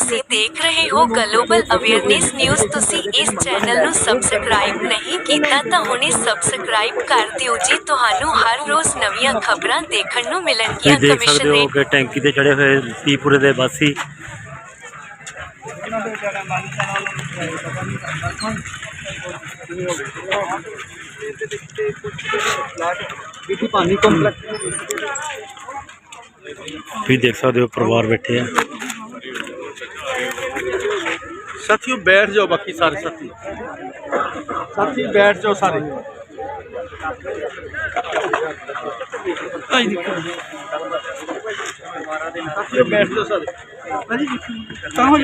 ਤੁਸੀਂ ਦੇਖ ਰਹੇ ਹੋ ਗਲੋਬਲ ਅਵੇਅਰਨੈਸ ਨਿਊਜ਼ ਤੁਸੀਂ ਇਸ ਚੈਨਲ ਨੂੰ ਸਬਸਕ੍ਰਾਈਬ ਨਹੀਂ ਕੀਤਾ ਤਾਂ ਹੁਣੇ ਸਬਸਕ੍ਰਾਈਬ ਕਰ ਦਿਓ ਜੀ। ਤੁਹਾਨੂੰ ਹਰ ਰੋਜ਼ ਨਵੀਆਂ ਖਬਰਾਂ ਦੇਖਣ ਨੂੰ ਮਿਲਣਗੀਆਂ ਤੁਸੀਂ ਦੇਖ ਸਕਦੇ ਹੋ ਕਿ ਟੈਂਕੀ ਤੇ ਚੜੇ ਹੋਏ ਪੀਪੁਰੇ ਦੇ ਵਾਸੀ। ਤੁਸੀਂ ਦੇਖ ਸਕਦੇ ਹੋ ਪਰਿਵਾਰ ਬੈਠੇ ਆ। ਸਾਥੀਓ ਬੈਠ ਜਾਓ ਬਾਕੀ ਸਾਰੇ ਸਾਥੀ ਸਾਥੀ ਬੈਠ ਜਾਓ ਸਾਰੇ ਸਾਥੀਓ ਬੈਠ ਜਾਓ ਸਾਰੇ ਤਾਂ ਹੋ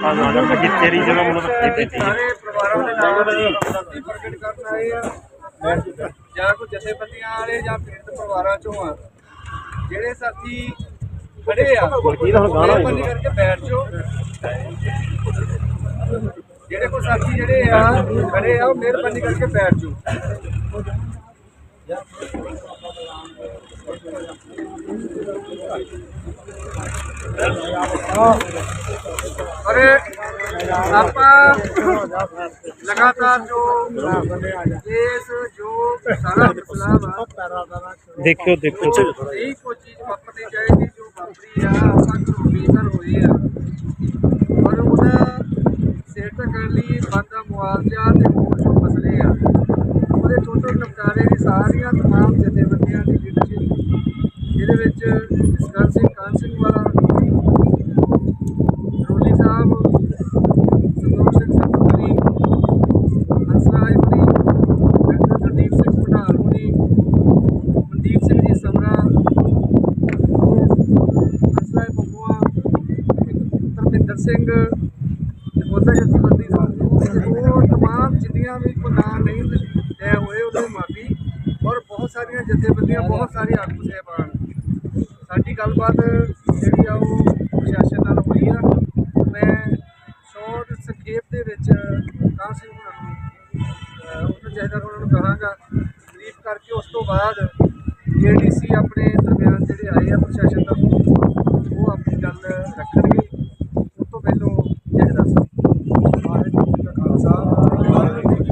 ਜਿਹੜੇ ਤੇਰੀ ਜਗ੍ਹਾ ਮੈਨੂੰ ਸਾਰੇ ਪਰਿਵਾਰਾਂ ਦੇ ਨਾਲ ਸੰਮਤੀ ਪ੍ਰਗਟ ਕਰਨ ਆਏ ਆ। ਜਾਂ ਕੋਈ ਜਥੇਬੰਦੀਆਂ ਵਾਲੇ ਜਾਂ ਪੀੜਤ ਪਰਿਵਾਰਾਂ ਚੋਂ ਆ। ਜਿਹੜੇ ਸਾਥੀ ਖੜੇ ਆ ਮਿਹਰਬਾਨੀ ਕਰਕੇ ਬੈਠ ਜਾਓ। ਜਿਹੜੇ ਕੋਈ ਸਾਥੀ ਜਿਹੜੇ ਆ ਖੜੇ ਆ ਉਹ ਮਿਹਰਬਾਨੀ ਕਰਕੇ ਬੈਠ ਜਾਓ। ਅਰੇ ਆਪਾਂ ਲਗਾਤਾਰ ਜੋ ਇਸ ਜੋ ਸਾਰਾ ਮਸਲਾ ਵਾ ਦੇਖਿਓ ਦੇਖਿਓ ਨਹੀਂ ਕੋਈ ਚੀਜ਼ ਵਾਪਰਨੀ ਚਾਹੀਦੀ ਜੋ ਵਾਪਰੀ ਆ ਆਪਾਂ ਘਰੋਂ ਬੇਘਰ ਹੋਏ ਆ। ਔਰ ਉਹਦਾ ਸਿਰ ਢੱਕਣ ਲਈ ਬੰਦਾ ਮੁਆਵਜ਼ਾ ਤੇ ਹੋਰ ਜੋ ਮਸਲੇ ਆ ਉਹਦੇ ਟੋਟਲ ਨਿਪਟਾਰੇ ਦੀ ਸਾਰੀਆਂ ਤਮਾਮ ਜਥੇਬੰਦੀਆਂ ਦੀ ਲੀਡਰਸ਼ਿਪ ਜਿਹਦੇ ਵਿੱਚ ਜਸਕਰਨ ਸਿੰਘ ਕਾਨ ਸਿੰਘ ਵਾਲਾ ਸਿੰਘ ਉਹਦਾ ਜਥੇਬੰਦੀ ਸਾਹਿਬ ਉਹ ਤਮਾਮ ਜਿੰਨੀਆਂ ਵੀ ਕੋ ਨਾਂ ਨਹੀਂ ਲੈ ਹੋਏ ਉਹਦੇ ਮਾਫੀ। ਔਰ ਬਹੁਤ ਸਾਰੀਆਂ ਜਥੇਬੰਦੀਆਂ, ਬਹੁਤ ਸਾਰੇ ਆਗੂ ਸਾਹਿਬਾਨ। ਸਾਡੀ ਗੱਲਬਾਤ ਜਿਹੜੀ ਆ ਉਹ ਪ੍ਰਸ਼ਾਸਨ ਨਾਲ ਹੋਈ ਆ। ਮੈਂ ਸ਼ੋਰਟ ਸੰਖੇਪ ਦੇ ਵਿੱਚ ਕਾਂ ਸਿੰਘ ਹੋਣਾ ਨੂੰ ਉਹਨਾਂ ਚਾਹੀਦਾ ਉਹਨਾਂ ਨੂੰ ਕਹਾਂਗਾ, ਬਰੀਫ ਕਰਕੇ ਉਸ ਤੋਂ ਬਾਅਦ ਏਡੀਸੀ ਆਪਣੇ ਦਰਮਿਆਨ ਜਿਹੜੇ ਆਏ ਆ ਪ੍ਰਸ਼ਾਸਨ ਦਾ ਉਹ ਆਪਣੀ ਗੱਲ ਰੱਖਣਗੇ ਉਸ ਤੋਂ ਪਹਿਲਾਂ ਜਿਹੜਾ ਵਾਹਿਗੁਰੂ ਜੀ ਕਾ ਖਾਲਸਾ ਵਾਹਿਗੁਰੂ ਜੀ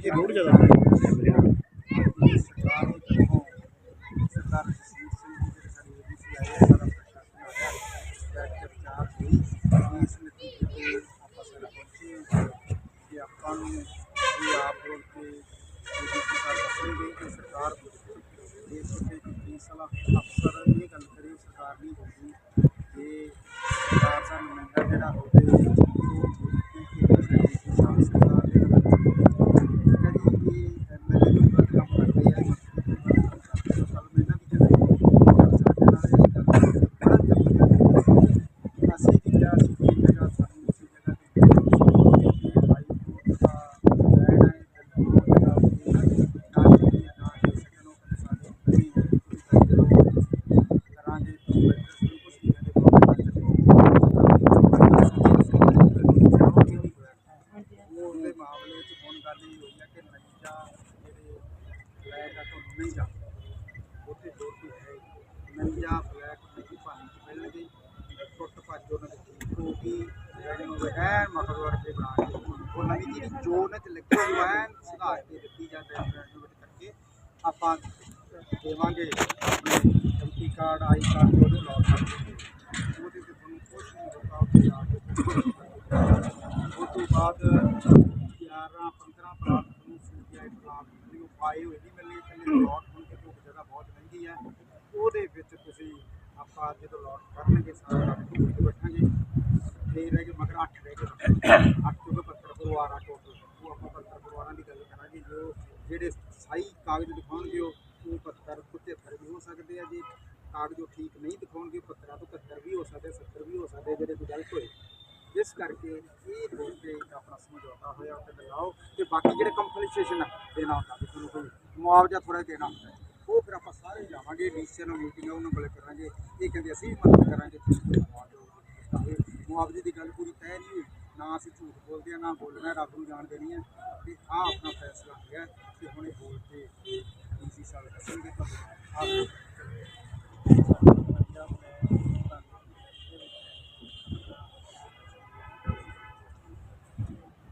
ਕੀ ਸਰਦਾਰ ਜਸਵੀਰ ਸਿੰਘ ਜੀ ਜਿਹੜੇ ਸਾਡੇ ਏਡੀਸੀ ਆਏ ਆਈ ਕਾਰਡ ਕੋਡ ਲਾ ਸਕਦੇ ਹੋ ਉਹਦੇ ਤੇ ਤੁਹਾਨੂੰ ਕੁਝ ਨਹੀਂ ਹੋਗਾ ਉੱਥੇ ਜਾ ਕੇ ਉਸ ਤੋਂ ਬਾਅਦ 11 15 ਅਪ੍ਰੈਲ ਨੂੰ ਸੂਰਜਾ ਇਸਲਾਮ ਨੂੰ ਪਾਈ ਹੋਈ ਨਹੀਂ ਮਿਲਣੀ, ਤੇ ਲੋਟ ਹੁਣ ਕਿ ਉਹ ਜਗ੍ਹਾ ਬਹੁਤ ਮਹਿੰਗੀ ਹੈ ਉਹਦੇ ਵਿੱਚ ਤੁਸੀਂ ਆਪਾਂ ਜਦੋਂ ਲੋਟ ਕਰਨਗੇ ਸਾਰਾ ਰਾਤ ਬੈਠਾਂਗੇ। ਤੇ ਰਹਿ ਗਏ, ਮਗਰ 8 ਰਹਿ ਗਏ। 8 ਤੋਂ 75 ਪਰਿਵਾਰ ਆ ਟੋਟਲ ਉਹ ਆਪਾਂ 75 ਪਰਿਵਾਰਾਂ ਦੀ ਗੱਲ ਕਰਾਂਗੇ। ਜੋ ਜਿਹੜੇ ਸਹੀ ਕਾਗਜ਼ ਦਿਖਾਉਣਗੇ, ਉਹ 75 75 ਵੀ ਹੋ ਸਕਦੇ ਆ ਜੀ। ਕਾਗਜ਼ ਉਹ ਠੀਕ ਨਹੀਂ ਦਿਖਾਉਣਗੇ 72 ਤੋਂ 71 ਵੀ ਹੋ ਸਕਦੇ 70 ਵੀ ਹੋ ਸਕਦੇ, ਜਿਹੜੇ ਕੋਈ ਗਲਤ ਹੋਏ। ਇਸ ਕਰਕੇ ਇਹ ਬੋਲ ਕੇ ਆਪਣਾ ਸਮਝੌਤਾ ਹੋਇਆ ਉੱਤੇ ਲਗਾਓ। ਤੇ ਬਾਕੀ ਜਿਹੜੇ ਕੰਪਨਸੇਸ਼ਨ ਦੇਣਾ ਹੁੰਦਾ ਤੁਹਾਨੂੰ ਕੋਈ ਮੁਆਵਜ਼ਾ ਥੋੜਾ ਦੇਣਾ ਹੁੰਦਾ ਉਹ ਫਿਰ ਆਪਾਂ ਸਾਰੇ ਜਾਵਾਂਗੇ ਡੀਸੀ ਨੂੰ ਮੀਟਿੰਗ ਉਹਨਾਂ ਕੋਲ ਕਰਾਂਗੇ। ਇਹ ਕਹਿੰਦੇ ਅਸੀਂ ਵੀ ਮਦਦ ਕਰਾਂਗੇ। ਤੁਸੀਂ ਮੁਆਵਜ਼ਾ ਦਿਓ। ਮੁਆਵਜ਼ੇ ਦੀ ਗੱਲ ਪੂਰੀ ਤੈਅ ਨਹੀਂ ਹੋਈ। ਨਾ ਅਸੀਂ ਝੂਠ ਬੋਲਦੇ ਆ, ਨਾ ਬੋਲਣਾ, ਰੱਬ ਨੂੰ ਜਾਣ ਦੇਣੀ ਹੈ ਤੇ ਆਹ ਆਪਣਾ ਫੈਸਲਾ ਹੈ ਕਿ ਹੁਣ ਇਹ ਬੋਲ ਕੇ ਡੀਸੀ ਸਾਹਿਬ ਦੱਸਣਗੇ। ਤਾਂ ਆਪ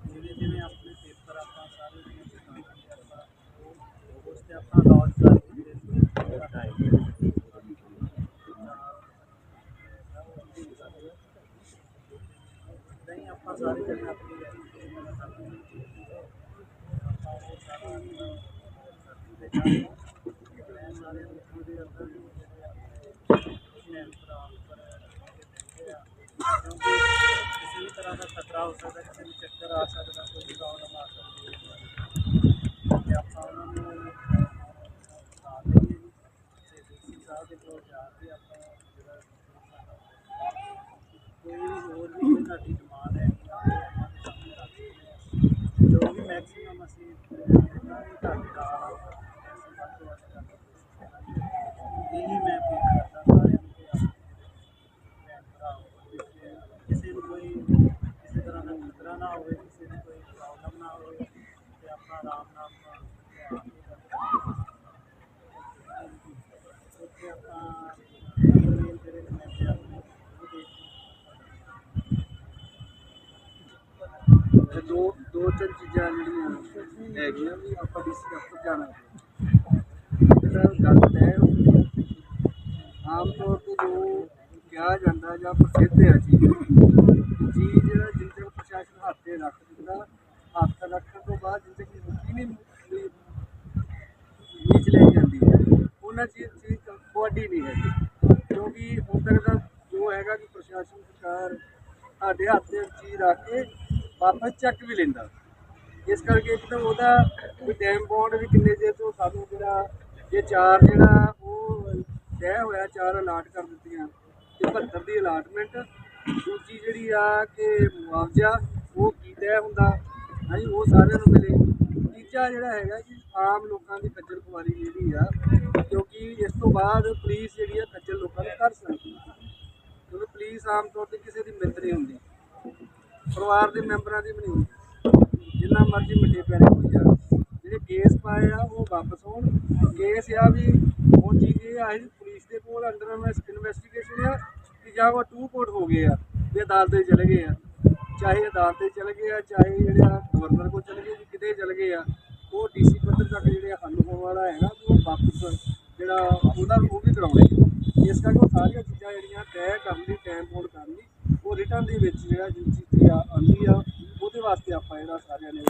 ਜਿਵੇਂ ਜਿਵੇਂ ਆਪਣੇ ਪੇਪਰ ਆਪਾਂ ਸਾਰੇ ਜਿਹੜੇ ਸਿਖਾਉਂਦੇ ਆਪਾਂ ਉਹ ਉਸ ਤੇ ਆਪਣਾ ਲਾਂਚ ਕਰ ਨਹੀਂ ਆਪਾਂ ਸਾਰੇ ਜਣੇ ਆਪਣੀ education ਦਾ ਕਰਦੇ ਹਾਂ। ਆਪਾਂ ਉਹ ਸਾਰਾ ਕਰਦੇ ਜਾਂਦੇ ਹਾਂ। ਮੈਂ ਸਾਰੇ ਮਿੱਤਰਾਂ ਦੇ ਅੰਦਰ ਵੀ ਜਿਹੜੇ ਆਪਣੇ ਭਰਾ ਉੱਪਰ ਬੈਠੇ ਆ। ਕਿਉਂਕਿ ਕਿਸੇ ਵੀ ਤਰ੍ਹਾਂ ਦਾ ਖਤਰਾ ਹੋ ਸਕਦਾ, ਕਿਸੇ ਨੂੰ ਚੱਕਰ ਆ ਸਕਦਾ, ਕੋਈ ਪ੍ਰੋਬਲਮ ਆ ਸਕਦੀ। ਹੈ ਤੇ ਆਪਾਂ ਉਹਨਾਂ ਨੂੰ ਬਤਾ ਦੇਈਏ ਜੀ ਤੇ ਡੀਸੀ ਸਾਹਿਬ ਦੇ ਕੋਲ ਜਾ ਕੇ ਆਪਾਂ ਜਿਹੜਾ ਕੋਈ ਵੀ ਹੋਰ ਵੀ ਕੋਈ ਸਾਡੀ ਡਿਮਾਂਡ ਹੈ ਜੋ ਵੀ ਮੈਕਸਿਮਮ ਅਸੀਂ ਤੁਹਾਡੇ ਨਾਲ ਅਸੀਂ ਵੱਧ ਤੋਂ ਵੱਧ ਕਰਨ ਦੀ ਕੋਸ਼ਿਸ਼ ਕਰਾਂਗੇ ਇਹੀ ਮੈਂ ਅਪੀਲ ਕਰਦਾ ਸਾਰਿਆਂ ਨੂੰ ਕਿ ਆਪਣੇ ਭੈਣ ਭਰਾ ਵਿੱਚ ਕਿਸੇ ਨੂੰ ਕੋਈ ਕਿਸੇ ਤਰ੍ਹਾਂ ਦਾ ਖਤਰਾ ਨਾ ਹੋਵੇ ਕਿਸੇ ਨੂੰ ਕੋਈ ਪ੍ਰੋਬਲਮ ਨਾ ਹੋਵੇ ਤੇ ਆਪਣਾ ਆਰਾਮ ਨਾਲ ਆਪਣਾ ਉੱਥੇ ਆਪਾਂ email ਜਿਹੜੇ ਨੇ ਮੈਂ ਆਪਣੇ ਉਹ ਦੇਖ ਤੇ ਦੋ ਚੀਜ਼ਾਂ ਜਿਹੜੀਆਂ ਹੈਗੀਆਂ ਵੀ ਆਪਾਂ ਡੀਸੀ ਦਫ਼ਤਰ ਜਾਣਾ ਹੈ। ਜਿਹੜਾ ਗੱਲ ਹੈ, ਆਮ ਤੌਰ ਤੇ ਜੋ ਕਿਹਾ ਜਾਂਦਾ ਜਾਂ ਪ੍ਰਸਿੱਧ ਹੈ ਚੀਜ਼ ਚੀਜ਼ ਜਿੰਨ ਪ੍ਰਸ਼ਾਸਨ ਹੱਥ ਤੇ ਰੱਖ ਦਿੰਦਾ, ਹੱਥ ਰੱਖਣ ਤੋਂ ਬਾਅਦ ਜਿੰਨ ਤੱਕ ਰੁਕੀ ਨਹੀਂ ਨੀਚ ਲੈ ਜਾਂਦੀ ਹੈ, ਉਹਨਾਂ ਚੀਜ਼ ਚੀਜ਼ ਕੁਆਡੀ ਨਹੀਂ ਹੈ ਕਿਉਂਕਿ ਹੁਣ ਤੱਕ ਦਾ ਜੋ ਹੈਗਾ ਕਿ ਪ੍ਰਸ਼ਾਸਨ ਸਰਕਾਰ ਸਾਡੇ ਹੱਥ ਤੇ ਚੀਜ਼ ਰੱਖ ਕੇ ਵਾਪਸ ਚੱਕ ਵੀ ਲੈਂਦਾ। ਇਸ ਕਰਕੇ ਇੱਕ ਤਾਂ ਉਹਦਾ ਕੋਈ ਟਾਈਮ ਬੌਂਡ ਵੀ ਕਿੰਨੇ ਚਿਰ ਤੋਂ ਸਾਨੂੰ ਜਿਹੜਾ ਇਹ ਚਾਰ ਜਿਹੜਾ ਉਹ ਤੈਅ ਹੋਇਆ, ਚਾਰ ਅਲਾਟ ਕਰ ਦਿੱਤੀਆਂ, ਤੇ 72 ਦੀ ਅਲਾਟਮੈਂਟ ਦੂਜੀ ਜਿਹੜੀ ਆ ਕਿ ਮੁਆਵਜ਼ਾ, ਉਹ ਕੀ ਤੈਅ ਹੁੰਦਾ? ਹਾਂਜੀ, ਉਹ ਸਾਰਿਆਂ ਨੂੰ ਮਿਲੇ। ਤੀਜਾ ਜਿਹੜਾ ਹੈਗਾ ਕਿ ਆਮ ਲੋਕਾਂ ਦੀ ਖੱਜਲ ਖੁਆਰੀ ਜਿਹੜੀ ਆ, ਕਿਉਂਕਿ ਇਸ ਤੋਂ ਬਾਅਦ ਪੁਲਿਸ ਜਿਹੜੀ ਆ ਖੱਜਲ ਲੋਕਾਂ ਨੂੰ ਕਰ ਸਕਦੀ ਹੈ ਕਿਉਂਕਿ ਪੁਲਿਸ ਆਮ ਤੌਰ ਤੇ ਕਿਸੇ ਦੀ ਮਿੰਤ ਨਹੀਂ ਹੁੰਦੀ। ਪਰਿਵਾਰ ਦੇ ਮੈਂਬਰਾਂ ਦੀ ਵੀ ਨਹੀਂ ਹੁੰਦੀ। ਜਿੰਨਾ ਮਰਜ਼ੀ ਮਿੱਠੇ ਪਿਆਰੇ ਹੋਈ ਜਾਣ। ਜਿਹੜੇ ਕੇਸ ਪਾਏ ਆ, ਉਹ ਵਾਪਸ ਹੋਣ। ਕੇਸ ਆ ਵੀ ਉਹ ਚੀਜ਼ ਇਹ ਆ ਪੁਲਿਸ ਦੇ ਕੋਲ ਅੰਡਰ ਇਨਵੈਸਟੀਗੇਸ਼ਨ ਆ ਕਿ ਜਾਂ ਉਹ ਟੂ ਕੋਰਟ ਹੋ ਗਏ ਆ, ਵੀ ਅਦਾਲਤ ਦੇ ਚਲੇ ਗਏ ਆ। ਚਾਹੇ ਅਦਾਲਤ ਤੇ ਚਲੇ ਗਏ ਆ, ਚਾਹੇ ਜਿਹੜੇ ਆ ਗਵਰਨਰ ਕੋਲ ਚਲੇ ਗਏ ਜੀ ਕਿਤੇ ਚਲੇ ਗਏ ਆ। ਉਹ ਡੀਸੀ ਪੱਧਰ ਤੱਕ ਜਿਹੜੇ ਹੱਲ ਹੋਣ ਵਾਲਾ ਹੈਗਾ ਉਹ ਵਾਪਸ ਜਿਹੜਾ ਉਹਦਾ ਉਹ ਵੀ ਕਰਾਉਣੇ ਇਸ ਕਰਕੇ ਉਹ ਸਾਰੀਆਂ ਚੀਜ਼ਾਂ ਜਿਹੜੀਆਂ ਤੈਅ ਕਰਨ ਲਈ ਟਾਈਮ ਬੋਰਡ ਕਰਨ ਲਈ ਉਹ ਰਿਟਰਨ ਦੇ ਵਿੱਚ ਜਿਹੜਾ ਜਿਸ ਚੀਜ਼ ਆ, ਆਉਂਦੀ ਆ ਉਹਦੇ ਵਾਸਤੇ ਆਪਾਂ ਜਿਹੜਾ ਸਾਰਿਆਂ ਨੇ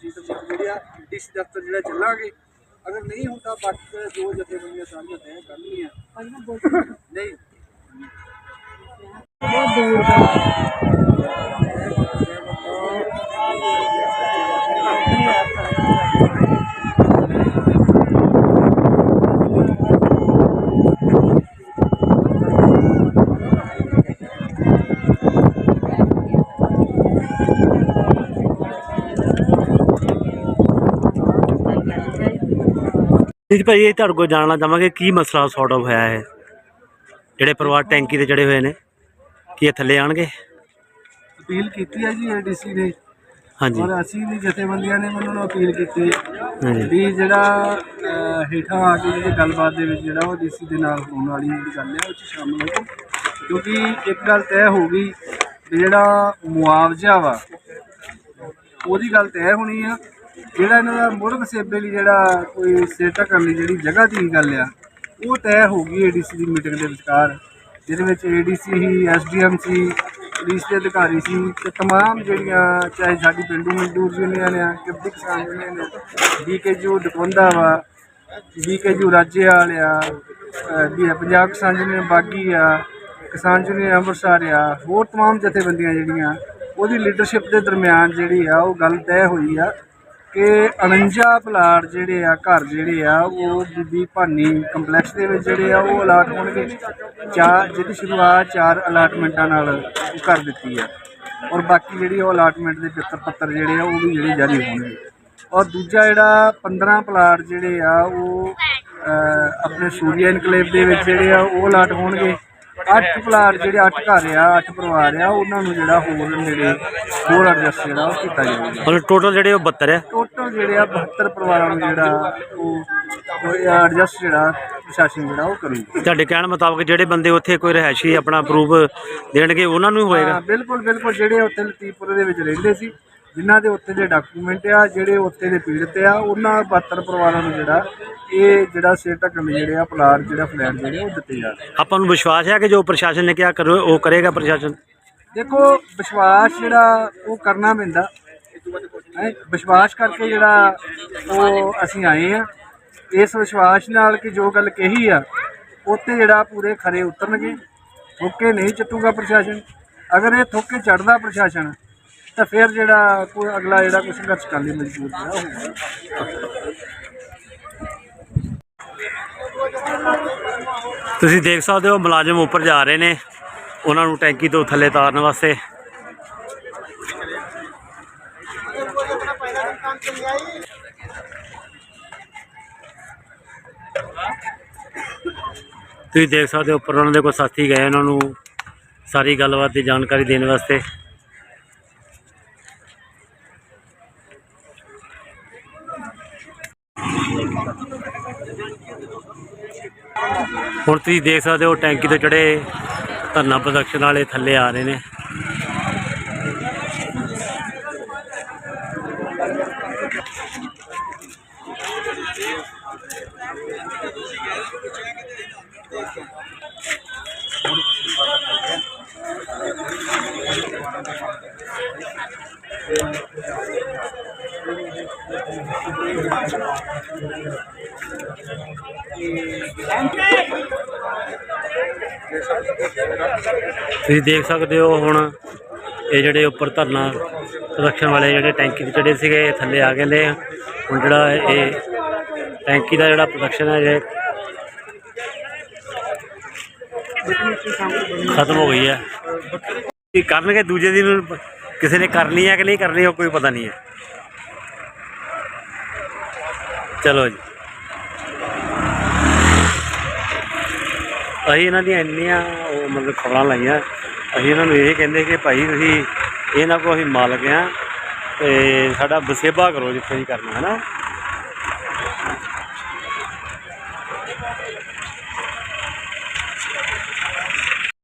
ਸੀਟ ਜਿਹੜੇ ਆ ਡੀਸੀ ਦਫ਼ਤਰ ਜਿਹੜਾ ਚੱਲਾਂਗੇ। ਅਗਰ ਨਹੀਂ ਹੁੰਦਾ ਬਾਕੀ ਜੋ ਜਥੇਬੰਦੀਆਂ ਸਾਰੀਆਂ ਤੈਅ ਕਰਨਗੀਆਂ ਨਹੀਂ। ਜੀ ਭਾਈ ਇਹ ਤੁਹਾਡੇ ਕੋਲ ਜਾਣਨਾ ਚਾਹਾਂਗੇ ਕੀ ਮਸਲਾ ਸੌਟ ਆਫ ਹੋਇਆ ਹੈ ਜਿਹੜੇ ਪਰਿਵਾਰ ਟੈਂਕੀ ਤੇ ਚੜੇ ਹੋਏ ਨੇ ਕੀ ਇਹ ਥੱਲੇ ਆਣਗੇ ਅਪੀਲ ਕੀਤੀ ਹੈ ਜੀ ਏਡੀਸੀ ਨੇ। ਹਾਂਜੀ। ਔਰ ਅਸੀਂ ਵੀ ਜਥੇਬੰਦੀਆਂ ਨੇ ਉਹਨਾਂ ਨੂੰ ਅਪੀਲ ਕੀਤੀ। ਵੀ ਜਿਹੜਾ ਹੇਠਾਂ ਆ ਕੇ ਜਿਹੜੀ ਗੱਲਬਾਤ ਦੇ ਵਿੱਚ ਜਿਹੜਾ ਉਹ ਡੀਸੀ ਦੇ ਨਾਲ ਹੋਣ ਵਾਲੀ ਜਿਹੜੀ ਗੱਲ ਹੈ ਉਹ 'ਚ ਸ਼ਾਮਲ ਹੋ ਕਿਉਂਕਿ ਇੱਕ ਗੱਲ ਤੈਅ ਹੋ ਗਈ ਜਿਹੜਾ ਮੁਆਵਜ਼ਾ ਵਾ ਉਹਦੀ ਗੱਲ ਤੈਅ ਹੋਣੀ ਆ। ਜਿਹੜਾ ਇਹਨਾਂ ਦਾ ਮੁੜ ਵਸੇਬੇ ਲਈ ਜਿਹੜਾ ਕੋਈ ਸਿਰ ਢੱਕਣ ਲਈ ਜਿਹੜੀ ਜਗ੍ਹਾ ਦੀ ਗੱਲ ਆ, ਉਹ ਤੈਅ ਹੋ ਗਈ ਏਡੀਸੀ ਦੀ ਮੀਟਿੰਗ ਦੇ ਵਿਚਕਾਰ, ਜਿਹਦੇ ਵਿੱਚ ਏਡੀਸੀ ਹੀ ਐਸਡੀਐਮ ਸੀ ਪੁਲਿਸ ਦੇ ਅਧਿਕਾਰੀ ਸੀ ਤੇ ਤਮਾਮ ਜਿਹੜੀਆਂ ਚਾਹੇ ਸਾਡੀ ਪਿੰਡੂ ਮਜ਼ਦੂਰ ਯੂਨੀਅਨ ਆ, ਕਿਰਤੀ ਕਿਸਾਨ ਯੂਨੀਅਨ ਆ ਬੀਕੇਯੂ ਦਕੁੰਦਾ ਵਾ ਬੀਕੇਯੂ ਰਾਜੇਵਾਲ ਆ, ਅਹ ਵੀ ਪੰਜਾਬ ਕਿਸਾਨ ਯੂਨੀਅਨ ਬਾਗੀ ਆ, ਕਿਸਾਨ ਯੂਨੀਅਨ ਅੰਮ੍ਰਿਤਸਰ ਆ, ਹੋਰ ਤਮਾਮ ਜਥੇਬੰਦੀਆਂ ਜਿਹੜੀਆਂ, ਉਹਦੀ ਲੀਡਰਸ਼ਿਪ ਦੇ ਦਰਮਿਆਨ ਜਿਹੜੀ ਆ, ਉਹ ਗੱਲ ਤੈਅ ਹੋਈ ਆ। ਕਿ 49 ਪਲਾਟ ਜਿਹੜੇ ਆ, ਘਰ ਜਿਹੜੇ ਆ, ਉਹ ਬੀਬੀ ਭਾਨੀ ਕੰਪਲੈਕਸ ਦੇ ਵਿੱਚ ਜਿਹੜੇ ਆ, ਉਹ ਅਲਾਟ ਹੋਣਗੇ ਚਾਰ, ਜਿਹਦੀ ਸ਼ੁਰੂਆਤ ਚਾਰ ਅਲਾਟਮੈਂਟਾਂ ਨਾਲ ਉਹ ਕਰ ਦਿੱਤੀ ਆ। ਔਰ ਬਾਕੀ ਜਿਹੜੀ ਉਹ ਅਲਾਟਮੈਂਟ ਦੇ ਪੱਤਰ ਪੱਤਰ ਜਿਹੜੇ ਆ, ਉਹ ਵੀ ਜਿਹੜੇ ਜਾਰੀ ਹੋਣਗੇ। ਔਰ ਦੂਜਾ ਜਿਹੜਾ 15 ਪਲਾਟ ਜਿਹੜੇ ਆ, ਉਹ ਆਪਣੇ ਸੂਰਿਆ ਇਨਕਲੇਵ ਦੇ ਵਿੱਚ ਜਿਹੜੇ ਆ, ਉਹ ਅਲਾਟ ਹੋਣਗੇ। ਅੱਠ ਪਲਾਟ ਜਿਹੜੇ ਅੱਠ ਘਰ ਆ ਅੱਠ ਪਰਿਵਾਰ ਆ ਉਹਨਾਂ ਨੂੰ ਜਿਹੜਾ ਹੋਰ ਨੇੜੇ ਹੋਰ ਐਡਜਸਟ ਜਿਹੜਾ ਉਹ ਕੀਤਾ ਜਾਊਗਾ ਮਤਲਬ ਟੋਟਲ ਜਿਹੜੇ 72 ਆ? ਟੋਟਲ ਜਿਹੜੇ ਆ 72 ਪਰਿਵਾਰਾਂ ਨੂੰ ਜਿਹੜਾ ਉਹ ਐਡਜਸਟ ਜਿਹੜਾ ਪ੍ਰਸ਼ਾਸਨ ਜਿਹੜਾ ਉਹ ਕਰੂਗਾ। ਤੁਹਾਡੇ ਕਹਿਣ ਮੁਤਾਬਕ ਜਿਹੜੇ ਬੰਦੇ ਉੱਥੇ ਕੋਈ ਰਹਿائشੀ ਆਪਣਾ ਅਪਰੂਵ ਦੇਣਗੇ ਉਹਨਾਂ ਨੂੰ ਹੀ ਹੋਏਗਾ? ਬਿਲਕੁਲ ਬਿਲਕੁਲ ਜਿਹੜੇ ਉੱਥੇ ਲਤੀਪੁਰੇ ਦੇ ਵਿੱਚ ਰਹਿੰਦੇ ਸੀ ਜਿਨ੍ਹਾਂ ਦੇ ਉੱਥੇ ਦੇ ਡਾਕੂਮੈਂਟ ਆ ਜਿਹੜੇ ਉੱਥੇ ਦੇ ਪੀੜਤ ਆ ਉਹਨਾਂ 72 ਪਰਿਵਾਰਾਂ ਨੂੰ ਜਿਹੜਾ ਇਹ ਜਿਹੜਾ ਸਿਰ ਢੱਕਣ ਲਈ ਜਿਹੜੇ ਆ ਪਲਾਟ ਜਿਹੜਾ ਫਲੈਟ ਜਿਹੜੇ ਉਹ ਦਿੱਤੇ ਜਾ ਰਹੇ ਆਪਾਂ ਨੂੰ ਵਿਸ਼ਵਾਸ ਹੈ ਕਿ ਜੋ ਪ੍ਰਸ਼ਾਸਨ ਨੇ ਕਿਹਾ ਕਰੋ ਉਹ ਕਰੇਗਾ ਪ੍ਰਸ਼ਾਸਨ? ਦੇਖੋ ਵਿਸ਼ਵਾਸ ਜਿਹੜਾ ਉਹ ਕਰਨਾ ਪੈਂਦਾ। ਵਿਸ਼ਵਾਸ ਕਰਕੇ ਜਿਹੜਾ ਉਹ ਅਸੀਂ ਆਏ ਆ। ਇਸ ਵਿਸ਼ਵਾਸ ਨਾਲ ਕਿ ਜੋ ਗੱਲ ਕਹੀ ਆ ਉੱਤੇ ਜਿਹੜਾ ਪੂਰੇ ਖਰੇ ਉਤਰਨਗੇ। ਥੋਕੇ ਨਹੀਂ ਚੱਟੂਗਾ ਪ੍ਰਸ਼ਾਸਨ। ਅਗਰ ਇਹ ਥੋਕੇ ਚੜਦਾ ਪ੍ਰਸ਼ਾਸਨ ਤਾਂ ਫਿਰ ਜਿਹੜਾ ਕੋਈ ਅਗਲਾ ਜਿਹੜਾ ਕੋਈ ਸੰਘਰਸ਼ ਕਰਨ ਲਈ ਮਜਬੂਰ ਜਿਹੜਾ ਹੋਊਗਾ। ਤੁਸੀਂ ਦੇਖ ਸਕਦੇ ਹੋ ਮੁਲਾਜ਼ਮ ਉੱਪਰ ਜਾ ਰਹੇ ਨੇ। ਉਹਨਾਂ ਨੂੰ ਟੈਂਕੀ ਤੋਂ ਥੱਲੇ ਤਾਰਨ ਵਾਸਤੇ। ਤੁਸੀਂ ਦੇਖ ਸਕਦੇ ਹੋ ਉੱਪਰ ਉਹਨਾਂ ਦੇ ਕੋਈ ਸਾਥੀ ਗਏ ਉਹਨਾਂ ਨੂੰ ਸਾਰੀ ਗੱਲਬਾਤ ਦੀ ਜਾਣਕਾਰੀ ਦੇਣ ਵਾਸਤੇ। ਹੁਣ ਤੁਸੀਂ ਦੇਖ ਸਕਦੇ ਹੋ ਟੈਂਕੀ ਤੇ ਚੜੇ ਧਰਨਾ ਪ੍ਰਦਰਸ਼ਨ ਵਾਲੇ ਥੱਲੇ ਆ ਰਹੇ ਨੇ। ਤੁਸੀਂ ਦੇਖ ਸਕਦੇ ਹੋ ਹੁਣ ਇਹ ਜਿਹੜੇ ਉੱਪਰ ਧਰਨਾ ਪ੍ਰਦਰਸ਼ਨ ਵਾਲੇ ਜਿਹੜੇ ਟੈਂਕੀ ਤੇ ਚੜੇ ਸੀਗੇ, ਇਹ ਥੱਲੇ ਆ ਗਏ ਨੇ ਹੁਣ ਜਿਹੜਾ ਇਹ ਟੈਂਕੀ ਦਾ ਜਿਹੜਾ ਪ੍ਰੋਡਕਸ਼ਨ ਹੈ, ਇਹ ਖਤਮ ਹੋ ਗਈ ਹੈ। ਕੀ ਕਰਨਗੇ ਦੂਜੇ ਦਿਨ? ਕਿਸੇ ਨੇ ਕਰਨੀ ਹੈ ਕਿ ਨਹੀਂ ਕਰਨੀ, ਉਹ ਕੋਈ ਪਤਾ ਨਹੀਂ ਹੈ। ਚਲੋ ਜੀ। ਅਸੀਂ ਇਹਨਾਂ ਦੀਆਂ ਇੰਨੀਆਂ ਉਹ ਮਤਲਬ ਖਬਰਾਂ ਲਾਈਆਂ। ਅਸੀਂ ਇਹਨਾਂ ਨੂੰ ਇਹ ਕਹਿੰਦੇ ਕਿ ਭਾਈ ਤੁਸੀਂ ਇਹਨਾਂ ਕੋ ਅਸੀਂ ਮਾਲਕ ਆ ਤੇ ਸਾਡਾ ਵਸੇਬਾ ਕਰੋ ਜਿੱਥੇ ਵੀ ਕਰਨਾ ਹੈ ਨਾ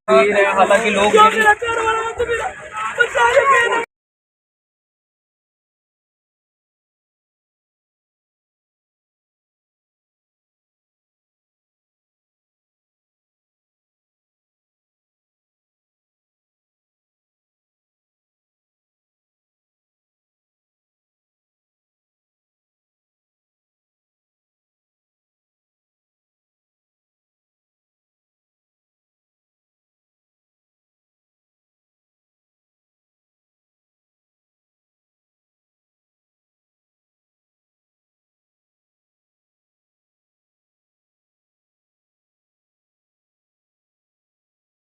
ਹਾਲਾਂਕਿ ਲੋਕ ਜਿਹੜੇ